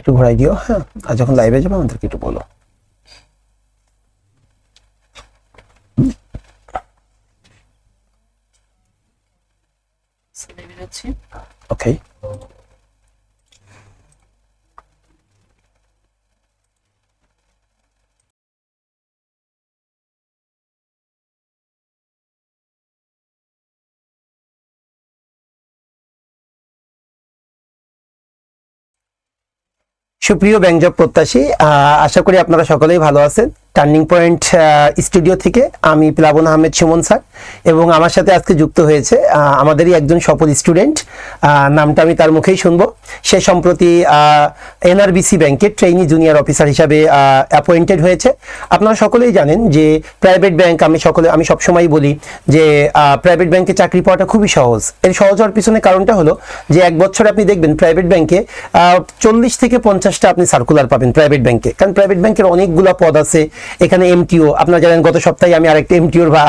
একটু ঘোরাই দিও হ্যাঁ? আর যখন লাইভে যাবে আমাদেরকে একটু বলো। ওকে সুপ্রিয় ব্যাংক জব প্রত্যাশী আশা করি আপনারা সকলেই ভালো আছেন। টার্নিং পয়েন্ট স্টুডিও থেকে আমি প্লাবন আহমেদ সুমন স্যার এবং আমার সাথে আজকে যুক্ত হয়েছে আমাদেরই একজন সফল স্টুডেন্ট নামটা আমি তার মুখেই শুনব। সে সম্প্রতি এনআরবিসি ব্যাংকের ট্রেইনি জুনিয়র অফিসার হিসাবে অ্যাপয়েন্টেড হয়েছে। আপনারা সকলেই জানেন যে প্রাইভেট ব্যাংক আমি সকলে, আমি সবসময় বলি যে প্রাইভেট ব্যাংকে চাকরি পাওয়াটা খুবই সহজ। এর সহজ হওয়ার পিছনে কারণটা হলো যে এক বছর আপনি দেখবেন প্রাইভেট ব্যাংকে চল্লিশ থেকে পঞ্চাশটা আপনি সার্কুলার পাবেন প্রাইভেট ব্যাংকে কারণ প্রাইভেট ব্যাংকের অনেকগুলো পদ আছে এখানে এমটিও আপনারা জানেন গত সপ্তাহে আমি আরেকটা এমটিওর বা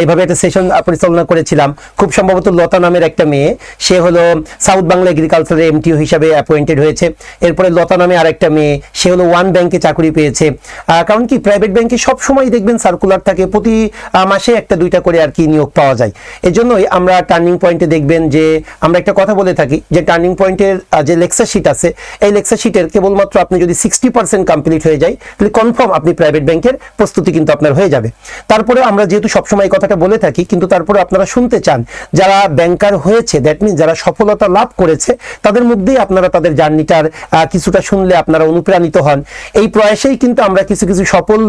এইভাবে একটা সেশন পরিচালনা করেছিলাম। খুব সম্ভবত লতা নামের একটা মেয়ে, সে হলো সাউথ বাংলা এগ্রিকালচারের এমটিও হিসাবে অ্যাপয়েন্টেড হয়েছে। এরপরে লতা নামে আরেকটা মেয়ে, সে হলো ওয়ান ব্যাংকে চাকরি পেয়েছে। কারণ কি প্রাইভেট ব্যাংকে সব সময় দেখবেন সার্কুলার থাকে, প্রতি মাসে একটা দুইটা করে আর কি নিয়োগ পাওয়া যায়। এজন্যই আমরা টার্নিং পয়েন্টে দেখবেন যে, আমরা একটা কথা বলে থাকি যে টার্নিং পয়েন্টের যে লেকচার শিট আছে, এই লেকচার শিটের কেবলমাত্র আপনি যদি সিক্সটি পার্সেন্ট কমপ্লিট হয়ে যায়, তাহলে কনফার্ম আপনি প্রাইভেট ব্যাংকের প্রস্তুতি কিন্তু আপনার হয়ে যাবে। তারপরে আমরা যেহেতু সবসময় এই কথাটা বলে থাকি, কিন্তু তারপরে আপনারা শুনতে চান, যারা ব্যাংকার হয়েছে দ্যাট মিন যারা সফলতা লাভ করেছে, তাদের মধ্যেই আপনারা তাদের জার্নিটার কিছুটা শুনলে আপনারা অনুপ্রাণিত হন। এই প্রয়াসেই কিন্তু আমরা কিছু কিছু সফল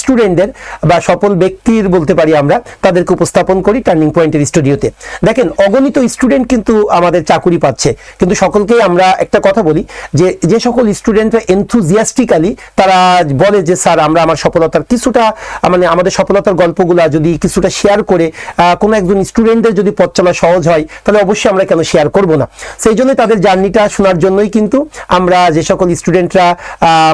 স্টুডেন্টদের বা সফল ব্যক্তির বলতে পারি আমরা, তাদেরকে উপস্থাপন করি টার্নিং পয়েন্টের স্টুডিওতে। দেখেন, অগণিত স্টুডেন্ট কিন্তু আমাদের চাকুরি পাচ্ছে। কিন্তু সকলকেই আমরা একটা কথা বলি, যে যে সকল স্টুডেন্টরা এনথুজিয়াস্টিক্যালি তারা বলে যে, স্যার, আমরা আমার সফলতার কিছুটা মানে আমাদের সফলতার গল্পগুলা যদি কিছুটা শেয়ার করে কোনো একজন স্টুডেন্টের যদি পথ চলা সহজ হয়, তাহলে অবশ্যই আমরা কেন শেয়ার করব না? সেই জন্য তাদের জার্নিটা শোনার জন্যই কিন্তু আমরা যে সকল স্টুডেন্টরা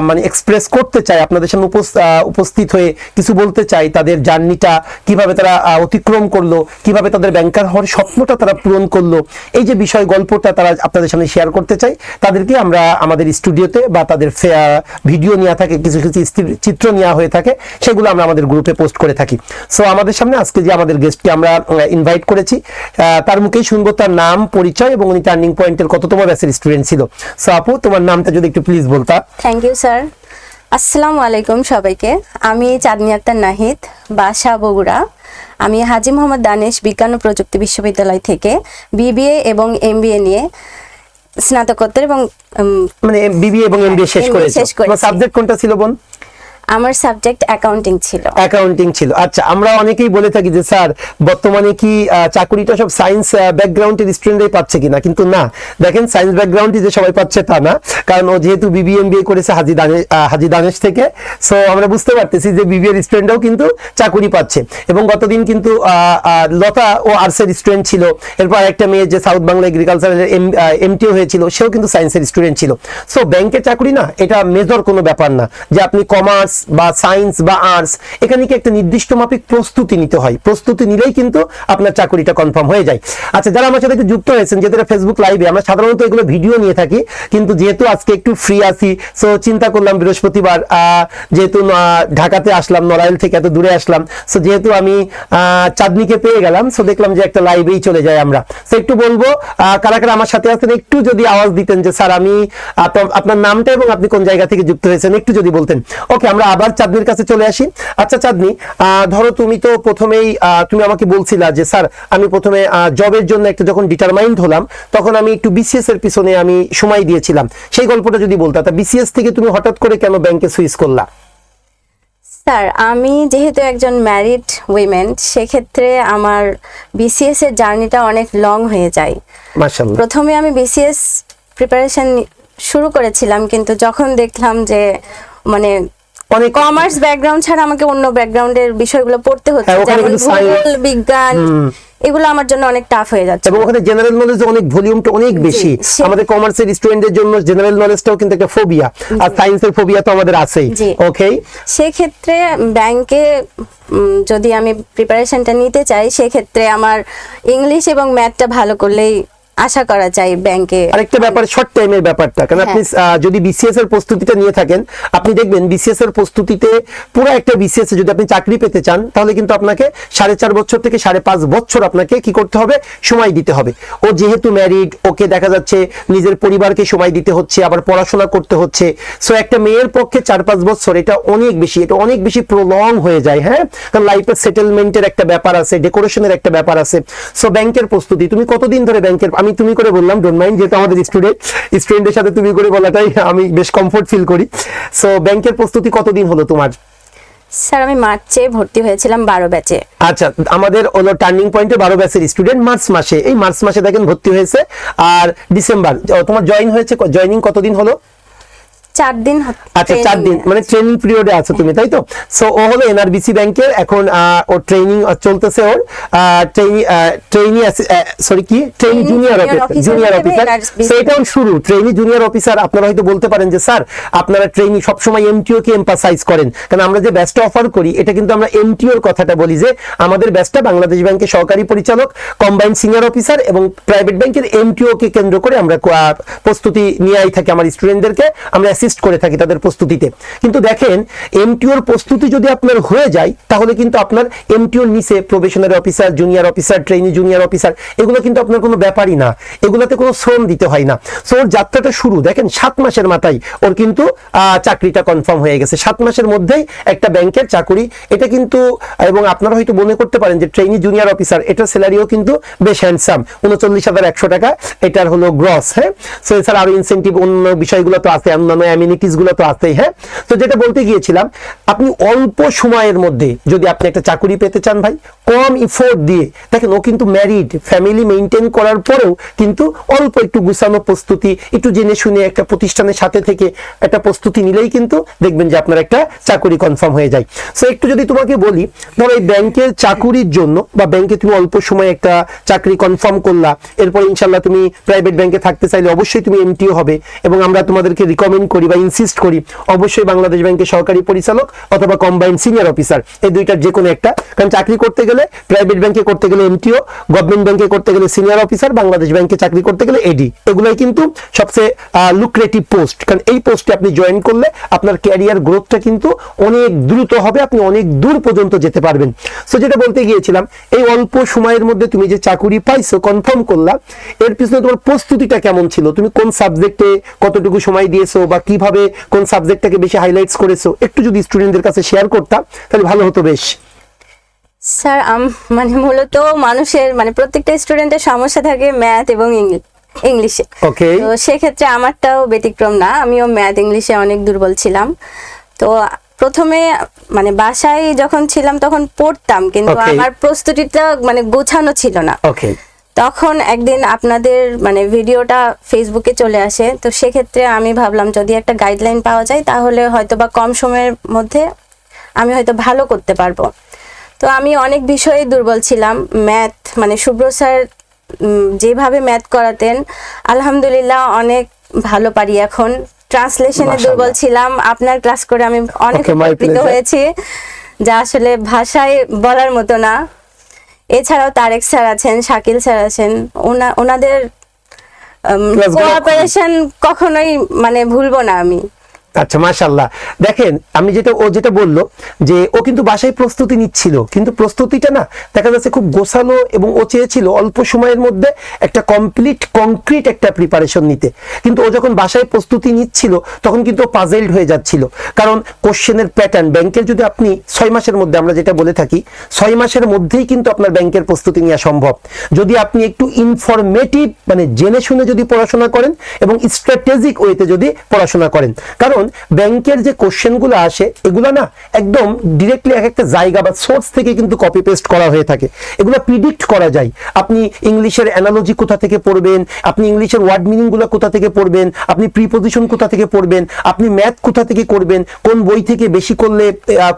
মানে এক্সপ্রেস করতে চাই, আপনাদের সামনে উপস- উপস্থিত হয়ে কিছু বলতে চাই, তাদের জার্নিটা কীভাবে তারা অতিক্রম করল, কীভাবে তাদের ব্যাংকার হওয়ার স্বপ্নটা তারা পূরণ করল, এই যে বিষয় গল্পটা তারা আপনাদের সামনে শেয়ার করতে চাই, তাদেরকে আমরা আমাদের স্টুডিওতে বা তাদের ভিডিও নেওয়া থাকে কিছু কিছু চিত্র নেওয়া হয়ে থাকে সেগুলো আমরা আমাদের গ্রুপে পোস্ট করে থাকি। সো আমাদের সামনে আজকে যে আমাদের গেস্টকে আমরা ইনভাইট করেছি তার মুখেই শুনব তার নাম পরিচয় এবং উনি টার্নিং পয়েন্টের কততম ব্যাচের স্টুডেন্ট ছিল। সো আপু তোমার নামটা যদি একটু প্লিজ বলতা। থ্যাংক ইউ স্যার আসসালামু আলাইকুম সবাইকে। আমি চাঁদনি আক্তার নাহিদ বাসা বগুড়া। আমি হাজি মোহাম্মদ দানেশ বিজ্ঞান ও প্রযুক্তি বিশ্ববিদ্যালয় থেকে বিবিএ এবং এমবিএ নিয়ে স্নাতকোত্তর এবং মানে বিবিএ এবং এমবিএ শেষ করেছি। সাবজেক্ট কোনটা ছিল বোন? আমার সাবজেক্ট অ্যাকাউন্টিং ছিল। অ্যাকাউন্টিং ছিল। আচ্ছা আমরা অনেকেই বলে থাকি যে, স্যার, বর্তমানে কি চাকুরিটা সব সায়েন্স ব্যাকগ্রাউন্ডের স্টুডেন্টরাই পাচ্ছে কিনা? কিন্তু না। দেখেন সায়েন্স ব্যাকগ্রাউন্ডে যে সবাই পাচ্ছে তা না। কারণ ও যেহেতু বিবিএমবিএ করেছে হাজি দানেশ হাজি দানেশ থেকে সো আমরা বুঝতে পারতেছি যে বিবিএর স্টুডেন্টরাও কিন্তু চাকুরি পাচ্ছে। এবং গতদিন কিন্তু লতা ও আর্টসের স্টুডেন্ট ছিল। এরপর একটা মেয়ে যে সাউথ বাংলা এগ্রিকালচারের এমটিও হয়েছিল, সেও কিন্তু সায়েন্সের স্টুডেন্ট ছিল। সো ব্যাংকের চাকরি না, এটা মেজর কোনো ব্যাপার না। যে আপনি কমার্স বা সায়েন্স বা আর্টস, এখানে কি একটা নির্দিষ্ট মাফিক প্রস্তুতি নিতে হয়? প্রস্তুতি নিলেই কিন্তু আপনার চাকরিটা কনফার্ম হয়ে যায়। আচ্ছা যারা আমার সাথে যুক্ত হয়েছেন যেটা ফেসবুক লাইভে আমরা সাধারণত এগুলো ভিডিও নিয়ে থাকি, কিন্তু যেহেতু আজকে একটু ফ্রি আছি সো চিন্তা করলাম বৃহস্পতিবার যেহেতু ঢাকাতে আসলাম, নড়াইল থেকে এত দূরে আসলাম সো যেহেতু আমি চাঁদনিকে পেয়ে গেলাম সো দেখলাম যে একটা লাইভেই চলে যায় আমরা। সো একটু বলব কারা কারা আমার সাথে আছেন, একটু যদি আওয়াজ দিতেন যে, স্যার, আমি আপনার নামটা এবং আপনি কোন জায়গা থেকে যুক্ত হয়েছেন, একটু যদি বলতেন। ওকে আমরা আবার চাঁদনির কাছে চলে আসি। আচ্ছা চাঁদনি ধরো তুমি তো প্রথমেই তুমি আমাকে বলছিলা যে স্যার আমি প্রথমে জবের জন্য একটা যখন ডিটারমাইন্ড হলাম তখন আমি একটু বিসিএস এর পিছনে আমি সময় দিয়েছিলাম। সেই গল্পটা যদি বলতা তা বিসিএস থেকে তুমি হঠাৎ করে কেন ব্যাংকে সুইচ করলা? স্যার আমি যেহেতু একজন ম্যারিড উইমেন সেক্ষেত্রে আমার বিসিএস এর জার্নিটা অনেক লং হয়ে যায়। প্রথমে আমি বিসিএস প্রিপারেশন শুরু করেছিলাম কিন্তু যখন দেখলাম যে মানে অনেক কমার্স ব্যাকগ্রাউন্ড ছাড়া আমাকে অন্য ব্যাকগ্রাউন্ডের বিষয়গুলো পড়তে হচ্ছে হ্যাঁ, যেমন ভূগোল বিজ্ঞান এগুলো আমার জন্য অনেক টাফ হয়ে যাচ্ছে। এবং ওখানে জেনারেল নলেজ অনেক ভলিউমটা অনেক বেশি। আমাদের কমার্সের স্টুডেন্টদের জন্য জেনারেল নলেজটাও কিন্তু একটা ফোবিয়া আর সায়েন্সের ফোবিয়া তো আমাদের আছেই। ওকে সেক্ষেত্রে ব্যাংকে যদি আমি প্রিপারেশনটা নিতে চাই সেক্ষেত্রে আমার ইংলিশ এবং ম্যাথটা ভালো করলেই আশা করা যায় ব্যাংকে। আরেকটা ব্যাপার শর্ট টাইমের ব্যাপারটা। কারণ আপনি যদি বিসিএস এর প্রস্তুতিটা নিয়ে থাকেন আপনি দেখবেন বিসিএস এর প্রস্তুতিতে পুরো একটা বিসিএস যদি আপনি চাকরি পেতে চান তাহলে কিন্তু আপনাকে সাড়ে চার বছর থেকে সাড়ে পাঁচ বছর আপনাকে কি করতে হবে? সময় দিতে হবে। ও যেহেতু ম্যারিড ওকে দেখা যাচ্ছে নিজের পরিবারকে সময় দিতে হচ্ছে আবার পড়াশোনা করতে হচ্ছে। সো একটা মেয়ের পক্ষে চার পাঁচ বছর এটা অনেক বেশি এটা অনেক বেশি প্রলং হয়ে যায় হ্যাঁ? কারণ লাইফের সেটেলমেন্টের একটা ব্যাপার আছে ডেকোরেশনের একটা ব্যাপার আছে। সো ব্যাংকের প্রস্তুতি তুমি কতদিন ধরে ব্যাংকের আমি তুমি করে বললাম ডোন্ট মাইন্ড যেহেতু আমাদের স্টুডেন্ট স্টুডেন্টের সাথে তুমি করে বলাটাই আমি বেশ কমফোর্ট ফিল করি। সো ব্যাংকের প্রস্তুতি কতদিন হলো তোমার? স্যার আমি মার্চে ভর্তি হয়েছিলাম বারো ব্যাচে আচ্ছা আমাদের হলো টার্নিং পয়েন্টে বারো ব্যাচের স্টুডেন্ট মার্চ মাসে। এই মার্চ মাসে দেখেন ভর্তি হয়েছে। আর ডিসেম্বর তোমার জয়েন হয়েছে জয়নিং কতদিন হলো? চার দিন আচ্ছা চার দিন মানে ট্রেনিং পিরিয়ডে আছো তুমি তাই তো? সো ও হলো এনআরবিসি ব্যাংকের এখন ওর ট্রেনিং চলতেছে ওর ট্রেনি ট্রেনি সরি কি? Trainee junior officer junior officer so এটা ওর শুরু ট্রেনি জুনিয়র অফিসার আপনারা হয়তো বলতে পারেন যে স্যার আপনারা ট্রেনি সবসময় এমটিও কে এম্পাসাইজ করেন। কারণ আমরা যে ব্যাচটা অফার করি এটা কিন্তু আমরা এমটিওর কথাটা বলি যে আমাদের ব্যাচটা বাংলাদেশ ব্যাংকের সহকারী পরিচালক কম্বাইন্ড সিনিয়র অফিসার এবং প্রাইভেট ব্যাংকের এমটিও কে কেন্দ্র করে আমরা প্রস্তুতি নিয়ে থাকি আমার স্টুডেন্টদেরকে আমরা অ্যাসিস্ট করে থাকি তাদের প্রস্তুতিতে। কিন্তু দেখেন এমটিওর প্রস্তুতি যদি আপনার হয়ে যায়, তাহলে কিন্তু আপনার এমটিওর নিচে probationary officer junior officer trainee junior officer এগুলো কিন্তু আপনার কোনো ব্যাপারই না। এগুলোতে কোনো শ্রম দিতে হয় না। সো ওর যাত্রাটা শুরু, দেখেন, সাত মাসের মাথায় ওর কিন্তু চাকরিটা কনফার্ম হয়ে গেছে। সাত মাসের মধ্যেই একটা ব্যাংকের চাকরি, এটা কিন্তু, এবং আপনারা হয়তো মনে করতে পারেন যে ট্রেনি জুনিয়র অফিসার এটার স্যালারিও কিন্তু বেশ হ্যান্ডসাম উনচল্লিশ হাজার একশো টাকা, এটার হলো গ্রস হ্যাঁ? সো এছাড়া আরও ইনসেন্টিভ অন্য বিষয়গুলো তো আছে, অন্যান্য অ্যামিনিটিসগুলো তো আছেই হ্যাঁ? তো যেটা বলতে গিয়েছিলাম, আপনি অল্প সময়ের মধ্যে যদি আপনি একটা চাকুরি পেতে চান ভাই কম ইফোর্ট দিয়ে। দেখেন, ও কিন্তু ম্যারিড ফ্যামিলি মেনটেন করার পরেও কিন্তু অল্প একটু গুছানো প্রস্তুতি, একটু জেনে শুনে একটা প্রতিষ্ঠানের সাথে থেকে একটা প্রস্তুতি নিলেই কিন্তু দেখবেন যে আপনার একটা চাকরি কনফার্ম হয়ে যায়। সো একটু যদি তোমাকে বলি, ধরো এই ব্যাংকের চাকুরির জন্য বা ব্যাংকে তুমি অল্প সময় একটা চাকরি কনফার্ম করলা, এরপর ইনশাল্লাহ তুমি প্রাইভেট ব্যাংকে থাকতে চাইলে অবশ্যই তুমি এমটিও হবে এবং আমরা তোমাদেরকে রিকমেন্ড করি বা ইনসিস্ট করি, অবশ্যই বাংলাদেশ ব্যাংকের সহকারী পরিচালক অথবা কম্বাইন্ড সিনিয়র অফিসার এই দুইটার যে কোনো একটা। কারণ চাকরি করতে গেলে প্রাইভেট ব্যাংকে করতে গেলে এমটিও গভর্নমেন্ট ব্যাংকে করতে গেলে সিনিয়র অফিসার বাংলাদেশ ব্যাংকে চাকরি করতে গেলে এডি এগুলাই কিন্তু সবচেয়ে লুক্রেটিভ পোস্ট কারণ এই পোস্টে আপনি জয়েন করলে আপনার ক্যারিয়ার গ্রোথটা কিন্তু অনেক দ্রুত হবে, আপনি অনেক দূর পর্যন্ত যেতে পারবেন। সো যেটা বলতে গিয়েছিলাম, এই অল্প সময়ের মধ্যে তুমি যে চাকুরি পাইছো কনফার্ম করলা, এর পিছনে তোমার প্রস্তুতিটা কেমন ছিল? তুমি কোন সাবজেক্টে কতটুকু সময় দিয়েছ বা কীভাবে কোন সাবজেক্টটাকে বেশি হাইলাইটস করেছ? একটু যদি স্টুডেন্টদের কাছে শেয়ার করতাম তাহলে ভালো হতো বেশ। স্যার মানে মূলত মানুষের মানে প্রত্যেকটা স্টুডেন্টের সমস্যা থাকে ম্যাথ এবং ইংলিশ ইংলিশে। ওকে। তো সেক্ষেত্রে আমারটাও ব্যতিক্রম না আমিও ম্যাথ ইংলিশে অনেক দুর্বল ছিলাম। তো প্রথমে মানে বাসায় যখন ছিলাম তখন পড়তাম কিন্তু আমার প্রস্তুতিটা মানে গোছানো ছিল না। ওকে। তখন একদিন আপনাদের মানে ভিডিওটা ফেসবুকে চলে আসে তো সেক্ষেত্রে আমি ভাবলাম যদি একটা গাইডলাইন পাওয়া যায় তাহলে হয়তো বা কম সময়ের মধ্যে আমি হয়তো ভালো করতে পারব। তো আমি অনেক বিষয়ে দুর্বল ছিলাম। ম্যাথ মানে শুভ্র স্যার যেভাবে ম্যাথ করাতেন আলহামদুলিল্লাহ অনেক ভালো পারি এখন। ট্রান্সলেশনে দুর্বল ছিলাম। আপনার ক্লাস করে আমি অনেক উপকৃত হয়েছি যা আসলে ভাষায় বলার মতো না। এছাড়াও তারেক স্যার আছেন শাকিল স্যার আছেন। ওনা- ওনাদের কোঅপারেশন কখনোই মানে ভুলবো না আমি। আচ্ছা মাশাল্লাহ দেখেন, আমি যেটা ও যেটা বলল যে, ও কিন্তু বাসায় প্রস্তুতি নিচ্ছিল, কিন্তু প্রস্তুতিটা না দেখা যাচ্ছে খুব গোছালো এবং ও চেয়েছিল অল্প সময়ের মধ্যে একটা কমপ্লিট কংক্রিট একটা প্রিপারেশন নিতে। কিন্তু ও যখন বাসায় প্রস্তুতি নিচ্ছিল, তখন কিন্তু পাজেলড হয়ে যাচ্ছিল। কারণ কোশ্চেনের প্যাটার্ন ব্যাংকের যদি আপনি ছয় মাসের মধ্যে আমরা যেটা বলে থাকি, ছয় মাসের মধ্যেই কিন্তু আপনার ব্যাংকের প্রস্তুতি নেওয়া সম্ভব। যদি আপনি একটু ইনফরমেটিভ মানে জেনে শুনে যদি পড়াশোনা করেন এবং স্ট্র্যাটেজিক ওয়েতে যদি পড়াশোনা করেন। কারণ ব্যাংকের যে কোশ্চেনগুলো আসে, এগুলো না একদম ডিরেক্টলি এক একটা জায়গা বা সোর্স থেকে কিন্তু কপি পেস্ট করা হয়ে থাকে। এগুলো প্রিডিক্ট করা যায়। আপনি ইংলিশের অ্যানালজি কোথা থেকে পড়বেন? আপনি ইংলিশের ওয়ার্ড মিনিংগুলো কোথা থেকে পড়বেন? আপনি প্রিপোজিশন কোথা থেকে পড়বেন? আপনি ম্যাথ কোথা থেকে করবেন? কোন বই থেকে বেশি করলে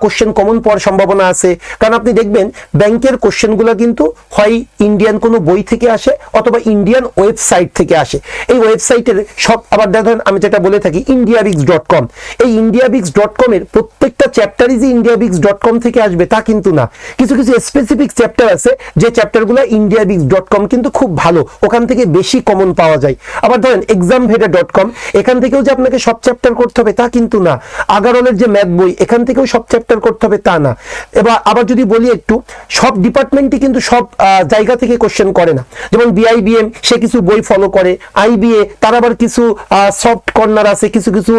কোশ্চেন কমন পড়ার সম্ভাবনা আছে? কারণ আপনি দেখবেন ব্যাংকের কোশ্চেনগুলো কিন্তু হয় ইন্ডিয়ান কোনো বই থেকে আসে অথবা ইন্ডিয়ান ওয়েবসাইট থেকে আসে। এই ওয়েবসাইটের সব, আবার দেখেন আমি যেটা বলে থাকি ইন্ডিয়াবিক্স ডট কম এই ইন্ডিয়া বিক্স ডট কমের প্রত্যেকটা চ্যাপ্টারই যে ইন্ডিয়া বিক্স ডট কম থেকে আসবে তা কিন্তু না। কিছু কিছু স্পেসিফিক চ্যাপ্টার আছে, যে চ্যাপ্টারগুলো ইন্ডিয়া বিক্স ডট কম কিন্তু খুব ভালো, ওখান থেকে বেশি কমন পাওয়া যায়। আবার ধরেন এক্সাম ভেটা ডট কম এখান থেকেও যে আপনাকে সব চ্যাপ্টার করতে হবে তা কিন্তু না। আগারলের যে ম্যাথ বই, এখান থেকেও সব চ্যাপ্টার করতে হবে তা না। এবার আবার যদি বলি একটু, সব ডিপার্টমেন্টই কিন্তু সব জায়গা থেকে কোশ্চেন করে না। যেমন বিআইবিএম সে কিছু বই ফলো করে। আইবিএ তার আবার কিছু সফট কর্নার আছে, কিছু কিছু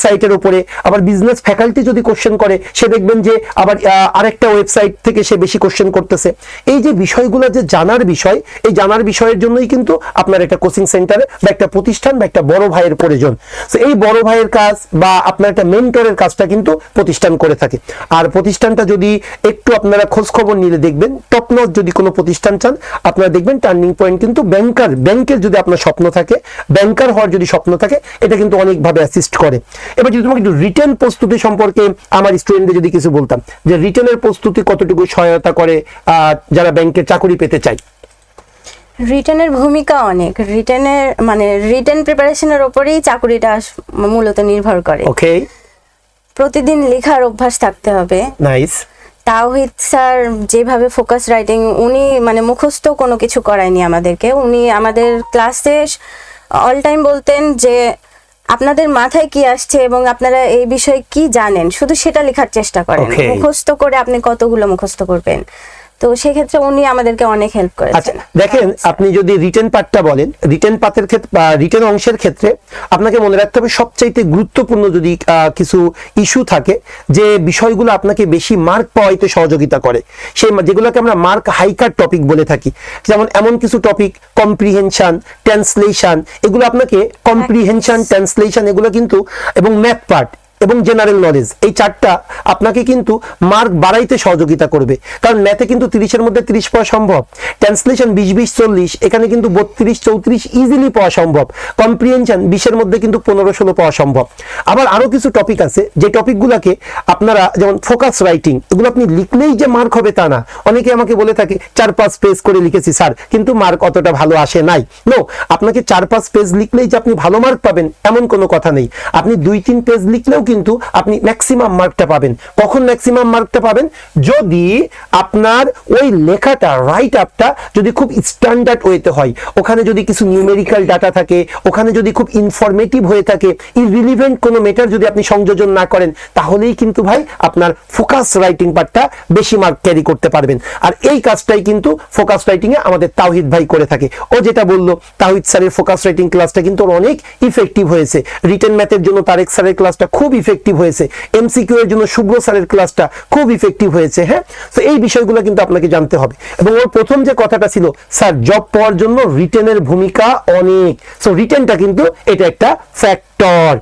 ওয়েবসাইটের উপরে, আবার বিজনেস ফ্যাকাল্টি যদি কোশ্চেন করে, সে দেখবেন যে আবার আরেকটা ওয়েবসাইট থেকে সে বেশি কোশ্চেন করতেছে। এই যে বিষয়গুলো যে জানার বিষয়, এই জানার বিষয়ের জন্যই কিন্তু আপনার একটা কোচিং সেন্টারে বা একটা প্রতিষ্ঠান বা একটা বড় ভাইয়ের প্রয়োজন। তো এই বড় ভাইয়ের কাজ বা আপনার একটা মেন্টরের কাজটা কিন্তু প্রতিষ্ঠান করে থাকে। আর প্রতিষ্ঠানটা যদি একটু আপনারা খোঁজ খবর নিলে দেখবেন টপ যদি কোনো প্রতিষ্ঠান চান, আপনারা দেখবেন টার্নিং পয়েন্ট কিন্তু ব্যাংকার ব্যাংকের যদি আপনার স্বপ্ন থাকে ব্যাংকার হওয়ার যদি স্বপ্ন থাকে, এটা কিন্তু অনেকভাবে অ্যাসিস্ট করে। এবার যদি তোমাকে একটু রিটেন প্রস্তুতি সম্পর্কে আমার স্টুডেন্টদের যদি কিছু বলতাম যে রিটেনের প্রস্তুতি কতটুকু সহায়তা করে যারা ব্যাংকের চাকরি পেতে চায়? রিটেনের ভূমিকা অনেক। রিটেনের মানে রিটেন প্রিপারেশনের ওপরেই চাকরিটা মূলত নির্ভর করে। ওকে প্রতিদিন লেখার অভ্যাস থাকতে হবে। নাইস তাওহিদ স্যার যেভাবে ফোকাস রাইটিং উনি মানে মুখস্থ কোনো কিছু করায়নি আমাদেরকে। উনি আমাদের ক্লাসে অল টাইম বলতেন যে আপনাদের মাথায় কি আসছে এবং আপনারা এই বিষয়ে কি জানেন? শুধু সেটা লেখার চেষ্টা করেন। মুখস্থ করে আপনি কতগুলো মুখস্থ করবেন? তো সেক্ষেত্রে উনি আমাদেরকে অনেক হেল্প আচ্ছা করেছেন দেখেন আপনি যদি রিটেন পার্টটা বলেন রিটেন পাতের ক্ষেত্রে রিটেন অংশের ক্ষেত্রে আপনাকে মনে রাখতে হবে সবচাইতে গুরুত্বপূর্ণ যদি কিছু ইস্যু থাকে যে বিষয়গুলো আপনাকে বেশি মার্ক পাওয়াইতে সহযোগিতা করে। সেই যেগুলোকে আমরা মার্ক হাইকার টপিক বলে থাকি। যেমন এমন কিছু টপিক কম্প্রিহেনশন ট্রান্সলেশন এগুলো আপনাকে কম্প্রিহেনশন ট্রান্সলেশন এগুলো কিন্তু এবং ম্যাথ পার্ট এবং জেনারেল নলেজ এই চারটা আপনাকে কিন্তু মার্ক বাড়াইতে সহযোগিতা করবে। কারণ ম্যাথে কিন্তু তিরিশের মধ্যে তিরিশ পাওয়া সম্ভব ট্রান্সলেশন বিশ বিশ, চল্লিশ, এখানে কিন্তু বত্রিশ, চৌত্রিশ ইজিলি পাওয়া সম্ভব কম্প্রিহেনশন বিশের মধ্যে কিন্তু পনেরো, ষোলো পাওয়া সম্ভব। আবার আরও কিছু টপিক আছে, যে টপিকগুলোকে আপনারা যেমন ফোকাস রাইটিং এগুলো আপনি লিখলেই যে মার্ক হবে তা না। অনেকে আমাকে বলে থাকে, চার, পাঁচ পেজ করে লিখেছি স্যার, কিন্তু মার্ক অতটা ভালো আসে নাই। নো আপনাকে চার, পাঁচ পেজ লিখলেই যে আপনি ভালো মার্ক পাবেন, এমন কোনো কথা নেই। আপনি দুই, তিন পেজ লিখলেও কিন্তু আপনি ম্যাক্সিমাম মার্কটা পাবেন। কখন ম্যাক্সিমাম মার্কটা পাবেন? যদি আপনার ওই লেখাটা রাইট আপটা যদি খুব স্ট্যান্ডার্ড ওয়েতে হয়, ওখানে যদি কিছু নিউমেরিক্যাল ডাটা থাকে, ওখানে যদি খুব ইনফরমেটিভ হয়ে থাকে ইরিলিভেন্ট কোনো মেটার যদি আপনি সংযোজন না করেন, তাহলেই কিন্তু ভাই আপনার ফোকাস রাইটিং পার্টটা বেশি মার্ক ক্যারি করতে পারবেন। আর এই কাজটাই কিন্তু ফোকাস রাইটিং এ আমাদের তাওহিদ ভাই করে থাকে। ও যেটা বলল, তাওহিদ স্যারের ফোকাস রাইটিং ক্লাসটা কিন্তু অনেক ইফেক্টিভ হয়েছে। রিটেন ম্যাথের জন্য তারেক স্যারের ক্লাসটা খুব ইফেক্টিভ হয়েছে। এমসিকিউ এর জন্য শুভ্র স্যারের ক্লাসটা খুব ইফেক্টিভ হয়েছে হ্যাঁ? তো এই বিষয়গুলো কিন্তু আপনাকে জানতে হবে। এবং ওর প্রথম যে কথাটা ছিল, স্যার জব পাওয়ার জন্য রিটেনের ভূমিকা অনেক। সো রিটেনটা কিন্তু এটা একটা ফ্যাক্টর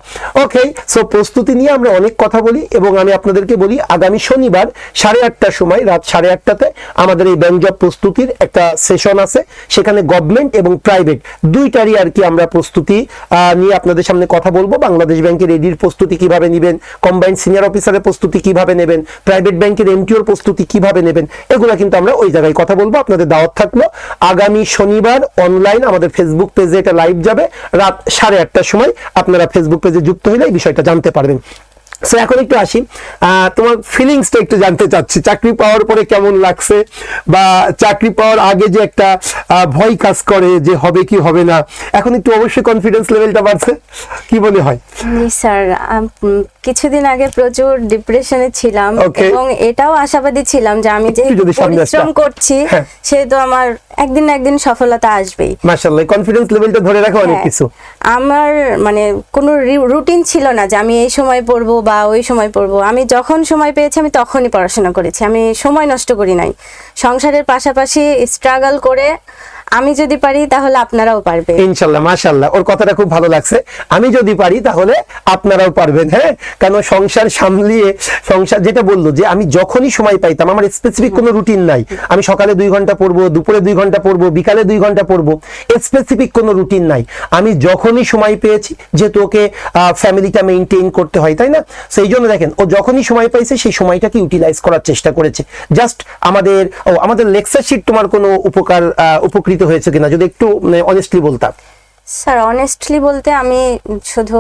ওকে সো প্রস্তুতি নিয়ে আমরা অনেক কথা বলি এবং আমি আপনাদেরকে বলি, আগামী শনিবার সাড়ে আটটার সময়, রাত সাড়ে আটটাতে আমাদের এই ব্যাংক জব প্রস্তুতির একটা সেশন আছে। সেখানে গভর্নমেন্ট এবং প্রাইভেট দুইটারই আর কি আমরা প্রস্তুতি নিয়ে আপনাদের সামনে কথা বলব। বাংলাদেশ ব্যাংকের এডির প্রস্তুতি কীভাবে নেবেন? কম্বাইন্ড সিনিয়র অফিসারের প্রস্তুতি কীভাবে নেবেন? প্রাইভেট ব্যাংকের এমটিওর প্রস্তুতি কীভাবে নেবেন? এগুলো কিন্তু আমরা ওই জায়গায় কথা বলব, আপনাদের দাওয়াত থাকল। আগামী শনিবার অনলাইন আমাদের ফেসবুক পেজে এটা লাইভ যাবে। রাত সাড়ে আটটার সময় আপনারা ফেসবুক পেজে যুক্ত হইলে এই বিষয়টা জানতে পারবেন। সো এখন একটু আসি। তোমার ফিলিংসটা একটু জানতে চাচ্ছি। চাকরি পাওয়ার পরে কেমন লাগছে? বা চাকরি পাওয়ার আগে যে একটা ভয় কাজ করে যে হবে কি হবে না, এখন একটু অবশ্যই কনফিডেন্স লেভেলটা বাড়ছে। কি মনে হয়? স্যার কিছুদিন আগে প্রচুর ডিপ্রেশনে ছিলাম এবং এটাও আশাবাদী ছিলাম যে আমি যে। পরিশ্রম করছি হ্যাঁ। সেহেতু আমার একদিন না একদিন সফলতা আসবেই মার্শাল্লাহ কনফিডেন্স লেভেলটা ধরে রাখা অনেক হ্যাঁ। কিছু আমার মানে কোনো রুটিন ছিল না যে আমি এই সময় পড়ব বা ওই সময় পড়ব আমি যখন সময় পেয়েছি আমি তখনই পড়াশোনা করেছি আমি সময় নষ্ট করি নাই সংসারের পাশাপাশি স্ট্রাগল করে আমি যদি পারি তাহলে আপনারাও পারবে ইনশাল্লাহ মাশাল্লাহ। ওর কথাটা খুব ভালো লাগছে। আমি যদি পারি তাহলে আপনারাও পারবেন হ্যাঁ? কেন সংসার সামলিয়ে সংসার যেটা বলল যে আমি যখনই সময় পাইতাম আমার স্পেসিফিক কোনো রুটিন নাই। আমি সকালে দুই ঘণ্টা পড়ব দুপুরে দুই ঘণ্টা পড়ব বিকালে দুই ঘণ্টা পড়ব স্পেসিফিক কোনো রুটিন নাই। আমি যখনই সময় পেয়েছি যেহেতু ওকে ফ্যামিলিটা মেনটেন করতে হয় তাই না? সেই জন্য দেখেন ও যখনই সময় পাইছে সেই সময়টাকে ইউটিলাইজ করার চেষ্টা করেছে। জাস্ট আমাদের ও আমাদের লেকচার শিট তোমার কোনো উপকার আহ, উপকৃত হয়েছে কিনা যদি একটু অনেস্টলি বলতাম। স্যার অনেস্টলি বলতে আমি শুধু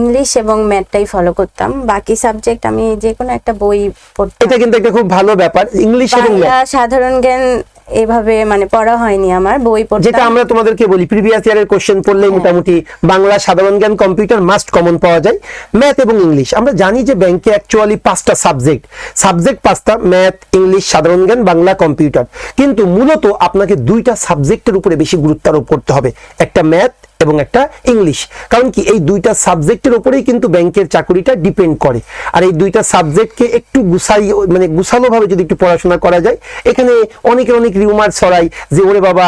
ইংলিশ এবং ম্যাথটাই ফলো করতাম। বাকি সাবজেক্ট আমি যে কোনো একটা বই পড়তাম। এটা কিন্তু একটা খুব ভালো ব্যাপার ইংলিশ এবং ম্যাথ সাধারণ জ্ঞান এভাবে মানে পড়া হয়নি আমার বই পড়তে যেটা আমরা তোমাদেরকে বলি প্রিভিয়াস ইয়ারের কোশ্চেন পড়লে মোটামুটি বাংলা সাধারণ জ্ঞান কম্পিউটার মাস্ট কমন পাওয়া যায় ম্যাথ এবং ইংলিশ আমরা জানি যে ব্যাংকে অ্যাকচুয়ালি পাঁচটা সাবজেক্ট সাবজেক্ট পাঁচটা ম্যাথ ইংলিশ সাধারণ জ্ঞান বাংলা কম্পিউটার কিন্তু মূলত আপনাকে দুইটা সাবজেক্টের উপরে বেশি গুরুত্ব আরোপ করতে হবে। একটা ম্যাথ এবং একটা ইংলিশ কারণ কি, এই দুইটা সাবজেক্টের উপরেই কিন্তু ব্যাংকের চাকরিটা ডিপেন্ড করে। আর এই দুইটা সাবজেক্টকে একটু গুছাই মানে গুছালো ভাবে যদি একটু পড়াশোনা করা যায়, এখানে অনেকে অনেক রিউমার ছড়াই যে, ওরে বাবা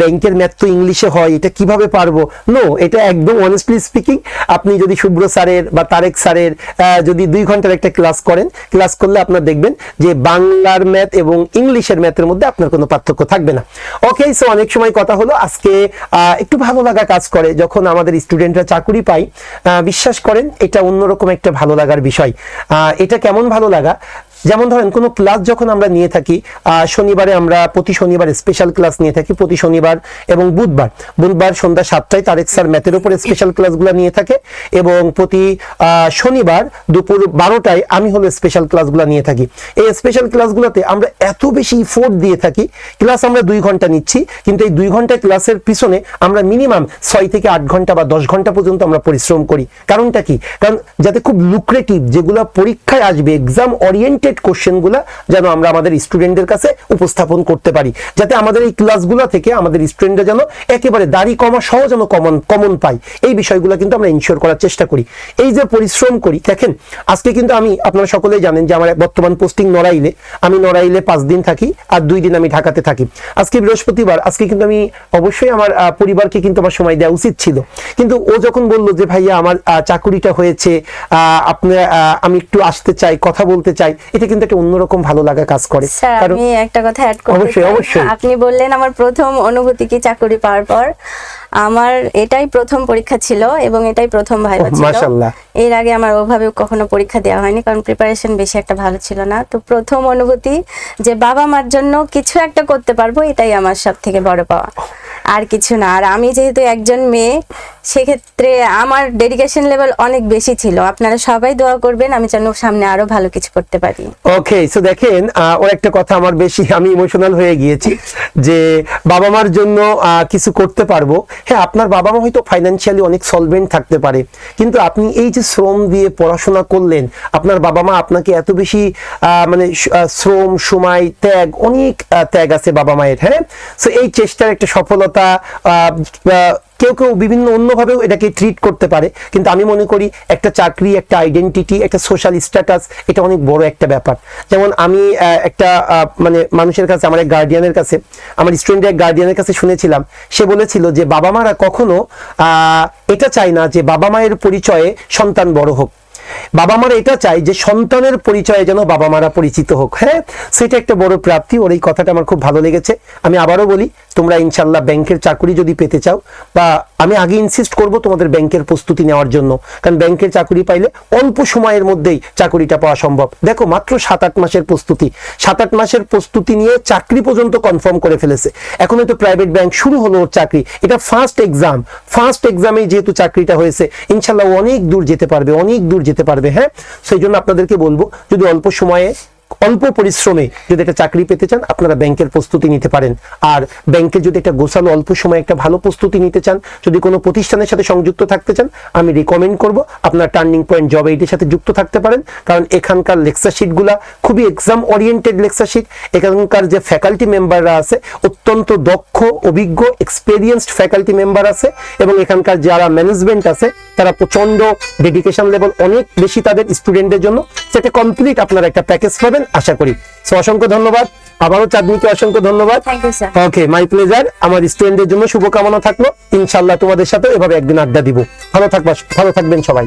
ব্যাংকের ম্যাথ তো ইংলিশে হয়, এটা কীভাবে পারব? নো এটা একদম অনেস্টলি স্পিকিং আপনি যদি শুভ্র স্যারের বা তারেক স্যারের যদি দুই ঘণ্টার একটা ক্লাস করেন ক্লাস করলে আপনার দেখবেন যে, বাংলার ম্যাথ এবং ইংলিশের ম্যাথের মধ্যে আপনার কোনো পার্থক্য থাকবে না। ওকে সো অনেক সময় কথা হলো, আজকে একটু ভালো লাগা কাজ করে, যখন আমাদের স্টুডেন্টরা চাকুরি পায় বিশ্বাস করেন, এটা অন্যরকম একটা ভালো লাগার বিষয়। এটা কেমন ভালো লাগা? যেমন ধরেন, কোনো ক্লাস যখন আমরা নিয়ে থাকি শনিবারে আমরা প্রতি শনিবার স্পেশাল ক্লাস নিয়ে থাকি, প্রতি শনিবার এবং বুধবার। বুধবার সন্ধ্যা সাতটায় তারেক স্যার ম্যাথের উপরে স্পেশাল ক্লাসগুলো নিয়ে থাকে এবং প্রতি শনিবার দুপুর বারোটায় আমি হলো স্পেশাল ক্লাসগুলো নিয়ে থাকি। এই স্পেশাল ক্লাসগুলোতে আমরা এত বেশি ফোর্ট দিয়ে থাকি ক্লাস আমরা দুই ঘণ্টা নিচ্ছি, কিন্তু এই দুই ঘণ্টা ক্লাসের পিছনে আমরা মিনিমাম ছয় থেকে আট ঘণ্টা বা দশ ঘণ্টা পর্যন্ত আমরা পরিশ্রম করি। কারণটা কি? কারণ যাতে খুব লুক্রেটিভ যেগুলো পরীক্ষায় আসবে এক্সাম ওরিয়েন্টেড কোশ্চেনগুলো যেন আমরা আমাদের স্টুডেন্টদের কাছে উপস্থাপন করতে পারি। যাতে আমাদের এই ক্লাসগুলো থেকে আমাদের স্টুডেন্টরা যেন একেবারে দাড়ি কমা সহ যেন কমন কমন পায়। এই বিষয়গুলো কিন্তু আমরা ইনশিওর করার চেষ্টা করি। এই যে পরিশ্রম করি, দেখেন, আজকে কিন্তু আমি, আপনারা সকলেই জানেন যে আমার বর্তমান পোস্টিং নড়াইলে, আমি নড়াইলে পাঁচ দিন থাকি আর দুই দিন আমি ঢাকাতে থাকি। আজকে বৃহস্পতিবার, আজকে কিন্তু আমি অবশ্যই আমার পরিবারকে কিন্তু আমার সময় দেওয়া উচিত ছিল। কিন্তু ও যখন বলল যে, ভাইয়া, আমার চাকুরিটা হয়েছে আপনি আমি একটু আসতে চাই, কথা বলতে চাই এটা কিন্তু একটা অন্যরকম ভালো লাগা কাজ করে। কারণ আমি একটা কথা অ্যাড করতে অবশ্যই, অবশ্যই। আপনি বললেন আমার প্রথম অনুভূতি কি চাকরি পাওয়ার পর? আমার এটাই প্রথম পরীক্ষা ছিল এবং এটাই প্রথম ভাইবা ছিল। মাশাআল্লাহ। এর আগে আমার ওভাবে কখনো পরীক্ষা দেওয়া হয়নি কারণ প্রিপারেশন বেশি একটা ভালো ছিল না। তো প্রথম অনুভূতি যে বাবা মার জন্য কিছু একটা করতে পারব এটাই আমার সব থেকে বড় পাওয়া। আর কিছু না। আর আমি যেহেতু একজন মেয়ে, সেক্ষেত্রে আমার ডেডিকেশন লেভেল অনেক বেশি ছিল। আপনারা সবাই দোয়া করবেন, আমি যেন সামনে আরও ভালো কিছু করতে পারি। ওকে সো দেখেন ওর একটা কথা আমার বেশি, আমি ইমোশনাল হয়ে গিয়েছি যে বাবা মার জন্য কিছু করতে পারব। হ্যাঁ আপনার বাবা মা হয়তো ফাইন্যান্সিয়ালি অনেক সলভেন্ট থাকতে পারে, কিন্তু আপনি এই যে শ্রম দিয়ে পড়াশোনা করলেন, আপনার বাবা মা আপনাকে এত বেশি মানে শ্রম, সময়, ত্যাগ, অনেক ত্যাগ আছে বাবা মায়ের হ্যাঁ? সো এই চেষ্টার একটা সফলতা আহ, কেউ কেউ বিভিন্ন অন্যভাবেও এটাকে ট্রিট করতে পারে। কিন্তু আমি মনে করি একটা চাকরি একটা আইডেন্টিটি একটা সোশ্যাল স্ট্যাটাস এটা অনেক বড় একটা ব্যাপার। যেমন আমি একটা মানে মানুষের কাছে আমার এক গার্ডিয়ানের কাছে আমার স্টুডেন্টের এক গার্ডিয়ানের কাছে শুনেছিলাম। সে বলেছিল যে বাবা মারা কখনো এটা চায় না যে বাবা মায়ের পরিচয়ে সন্তান বড় হোক। বাবা মারা এটা চাই যে সন্তানের পরিচয়ে যেন বাবা মারা পরিচিত হোক। হ্যাঁ সেটা একটা বড় প্রাপ্তি। ওর এই কথাটা আমার খুব ভালো লেগেছে। আমি আবারও বলি, তোমরা ইনশাল্লাহ ব্যাংকের চাকরি যদি পেতে চাও বা আমি আগে ইনসিস্ট করব তোমাদের ব্যাংকের প্রস্তুতি নেওয়ার জন্য। কারণ ব্যাংকের চাকরি পাইলে অল্প সময়ের মধ্যেই চাকরিটা পাওয়া সম্ভব। দেখো, মাত্র সাত আট মাসের প্রস্তুতি। সাত আট মাসের প্রস্তুতি নিয়ে চাকরি পর্যন্ত কনফার্ম করে ফেলেছে। এখন তো প্রাইভেট ব্যাংক শুরু হলো ওর চাকরি। এটা ফার্স্ট এক্সাম ফার্স্ট এক্সামে যেহেতু চাকরিটা হয়েছে, ইনশাল্লাহ অনেক দূর যেতে পারবে, অনেক দূর যেতে পারবে হ্যাঁ? সেই জন্য আপনাদেরকে বলব, যদি অল্প সময়ে অল্প পরিশ্রমে যদি একটা চাকরি পেতে চান, আপনারা ব্যাংকের প্রস্তুতি নিতে পারেন। আর ব্যাংকে যদি একটা গোছালো অল্প সময়ে একটা ভালো প্রস্তুতি নিতে চান, যদি কোনো প্রতিষ্ঠানের সাথে সংযুক্ত থাকতে চান, আমি রিকমেন্ড করব আপনার টার্নিং পয়েন্ট জব এইটের সাথে যুক্ত থাকতে পারেন। কারণ এখানকার লেকচার শিটগুলা খুবই এক্সাম ওরিয়েন্টেড লেকচার শিট এখানকার যে ফ্যাকাল্টি মেম্বাররা আছে, অত্যন্ত দক্ষ, অভিজ্ঞ এক্সপেরিয়েন্সড ফ্যাকাল্টি মেম্বার আছে। এবং এখানকার যারা ম্যানেজমেন্ট আছে, তারা প্রচণ্ড ডেডিকেশন লেভেল অনেক বেশি তাদের স্টুডেন্টদের জন্য। সেটা কমপ্লিট আপনারা একটা প্যাকেজ পাবেন। আশা করি। সো অসংখ্য ধন্যবাদ। আবারও চাঁদনিকে অসংখ্য ধন্যবাদ। ওকে মাই প্লেজার আমার স্টুডেন্টদের জন্য শুভকামনা থাকল। ইনশাল্লাহ তোমাদের সাথে এভাবে একদিন আড্ডা দিব। ভালো থাকবা ভালো থাকবেন সবাই।